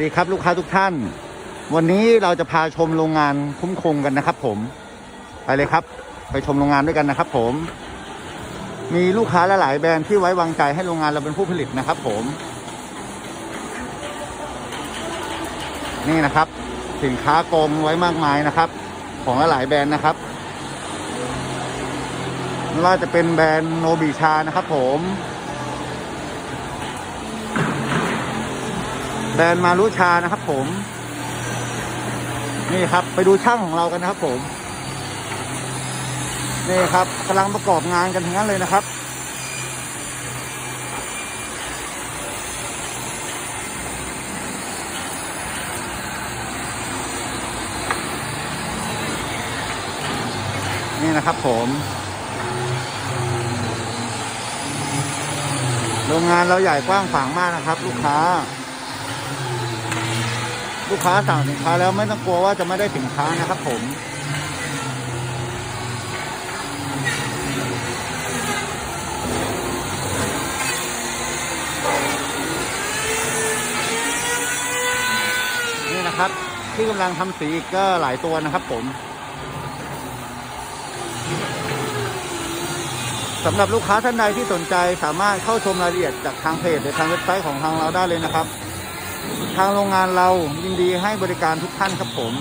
ดีครับลูกค้าทุกท่าน วันนี้เราจะพาชมโรงงานคุ้มคงกันนะครับ ผมไปเลยครับ ไปชมโรงงานด้วยกันนะครับ ผม มีลูกค้าลหลายแบรนด์ที่ไว้วางใจให้โรงงานเราเป็นผู้ผลิตนะครับ ผม นี่นะครับ สินค้ากองไว้มากมายนะครับ ของลหลายแบรนด์นะครับไม่ว่าจะเป็นแบรนด์โนบิชานะครับ ผม แบรนด์มารุชานะครับผม นี่ครับ ไปดูช่างของเรากันนะครับผม นี่ครับกำลังประกอบงานกันทั้งนั้นเลยนะครับนี่นะครับผมโรงงานเราใหญ่กว้างขวางมากนะครับ ลูกค้า ลูกค้าสั่งสินค้าแล้วไม่ต้องกลัวว่าจะไม่ได้สินค้านะครับผมนี่นะครับที่กำลังทำสีก็หลายตัวนะครับผมสำหรับลูกค้าท่านใดที่สนใจสามารถเข้าชมรายละเอียดจากทางเพจหรือทางเว็บไซต์ของทางเราได้เลยนะครับ ทางโรงงานเรายินดีให้บริการทุกท่านครับผม